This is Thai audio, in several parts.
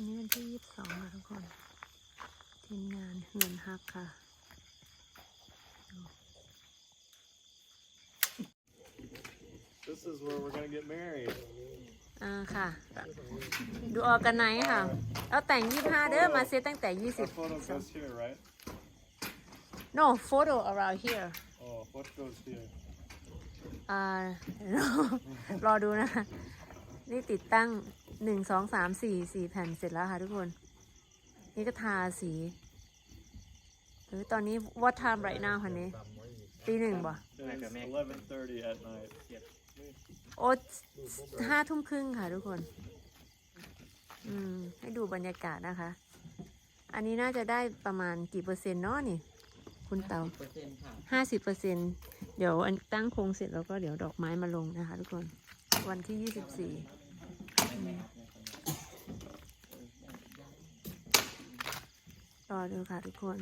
วันนี้วันที่ยี่สิบสองค่ะทุกคนทีมงานเหือนฮักค่ะ This is where we're gonna get married. อ่าค่ะ ดูออกกันไหนค่ะ เอาแต่งยี่ห้าเด้อมาเซตตั้งแต่ยี่สิ Our บ photo goes here, right? no photo around here Oh, what goes here? อ่ารอดูนะคะ นี่ติดตั้งหนึ่งสองสามสี่สี่แผ่นเสร็จแล้วค่ะทุกคน นี่ก็ทาสีเออตอนนี้ what time right now คะนี้ตีหนึ่งบ่ It's eleven thirty at night. โอ้ห้าทุ่มครึ่งค่ะทุกคน อืม ให้ดูบรรยากาศนะคะ อันนี้น่าจะได้ประมาณกี่เปอร์เซ็นต์เนาะนี่ คุณเตาเปอร์เซ็นต์ค่ะห้าสิบเปอร์เซ็นเดี๋ยวอันตั้งโครงเสร็จแล้วก็เดี๋ยวดอกไม้มาลงนะคะทุกคน วันที่ยี่สิบสี่ รอดูค่ะทุกคน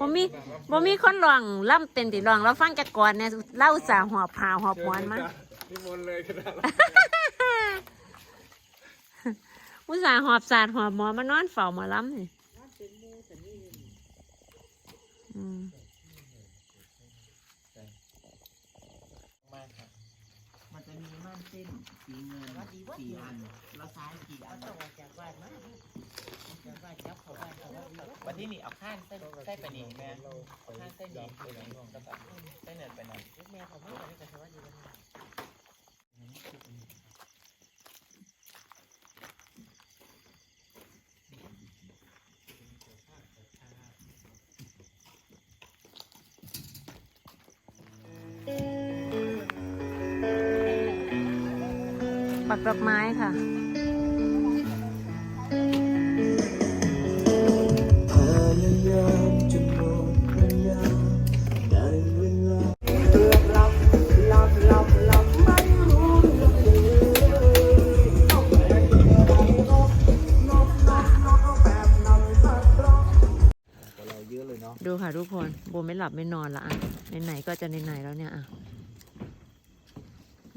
บ่มีบ่มีคนร้องล่ำเป็นติร้องเราฟังจากก่อนเนี่ยเล่าสาหอบผาหอบหวนมานิมนต์เลยก็ได้อุตส่าห์หอบสาดหอบหมอมานอนเฝ้าหมาล้ำนี่อืม มาค่ะ มันามเส้นสีเงินสี่อันแล้วซ้ายกี่อันวันที่นี่เอาข้างเส้นใส้ไปนี่แม่เอาข้านเส้นนี้ไปนี่แล้วก็เส้นเนินไปนี่แม่เขาไม่ได้แต่ว่าดีกันปักดอกไม้ค่ะพยายามจะหมดพยายามได้เวลาหลับหลับหลับหลับไม่รู้เรื่องเลยนกน กนกนกแบบนำสัตว์ร้องเราเยอะเลยเนาะดูค่ะทุกคนโบไม่หลับไม่นอนละอะไหนๆก็จะไหนๆแล้วเนี่ยอะ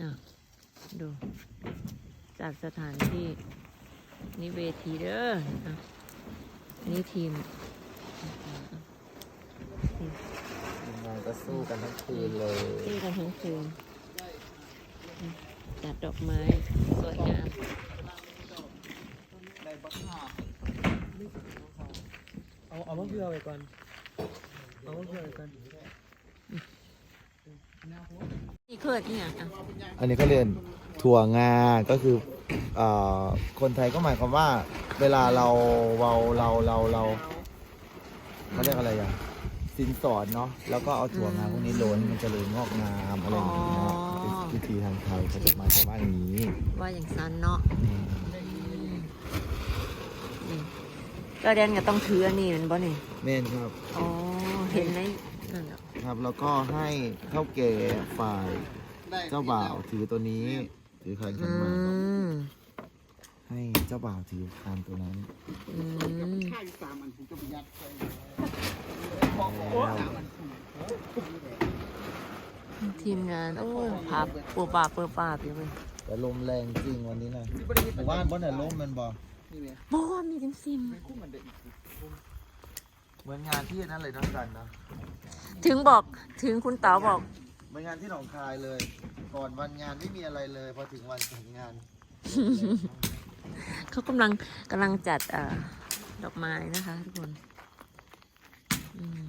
อะ ดูจัดสถานที่นี่เวทีเด้ออะอันนี่ทีมทีมงานก็สู้กันทั้งคืนเลยที่กันทั้งคืนอืมจัดดอกไม้ สวยงามเอาเอามะเขือไว้ก่อน เอามะเขือไว้ก่อนนี่เคิดเนี่ยอะอันนี้ก็เรียน ถั่วงา ก็คือเอ่อคนไทยก็หมายความว่า เวลาเราเราเราเราเราเขาเรียกอะไรอย่างสินสอดเนาะแล้วก็เอาถั่วงาพวกนี้โรยให้มันเจริญงอกงามอะไรอย่างเงี้ยเป็นวิธีทางไทยเขาจะหมายความว่าอย่างนี้ ว่าอย่างซันเนาะอืมนี่ก็เดนก็ต้องถืออันนี้แมันบ่นี่เม่นครับอ๋อเห็นในนั่นเหรอครับแล้วก็ให้เท่าแก่ฝ่ายเจ้าบ่าวถือตัวนี้ ถือขันขัอืนหมากครับมให้เจ้าบ่าวถือคันตัวนั้นอืมทีมงาน โอ้ยพับปูปาเปิดปาบอยู่เลยแต่ลมแรงจริงวันนี้นะหมู่บ้านบ่เนี่ยลมมันบ่บ่มีซิมซิมเหมือนงานที่นั่นเลยน้องกันนะถึงบอกถึงคุณเต๋าบอกเหมือนงานที่หนองคายเลย ก่อนวันงานไม่มีอะไรเลยพอถึงวันถึงงาน เขากำลังกำลังจัดเอ่อดอกไม้นะคะทุกคนอืม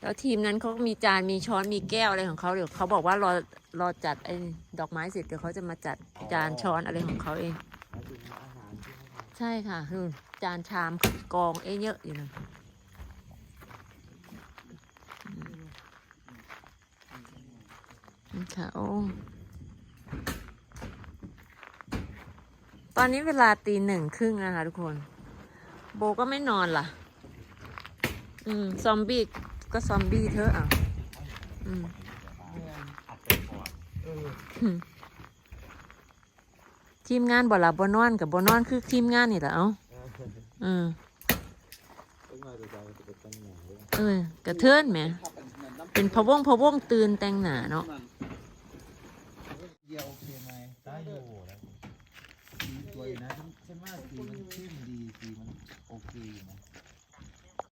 แล้วทีมนั้นเขาก็มีจานมีช้อนมีแก้วอะไรของเขาเดี๋ยวเขาบอกว่ารอรอจัดไอ้ดอกไม้เสร็จเดี๋ยวเขาจะมาจัดจานช้อนอะไรของเขาเองใช่ค่ะคือจานชามกองเอ้เยอะอยู่นะอืมนี่ ค่ะโอ้ตอนนี้เวลาตีหนึ่งครึ่งนะคะทุกคน โบก็ไม่นอนล่ะ อืม ซอมบี้ก็ซอมบี้เธอะอะ อืมทีมงานบ่หลับบ่นอนกับบ่นอนคือทีมงานนี่แหละเอ้าอืมเออกระเทือนไหม เป็นพะวงพะวงตื่นแต่งหนาเนาะ เดียวโอเคไหมได้อยู่นะสีสวยนะฉันว่าสีมันเข้มดีสีมันโอเคอยู่นะ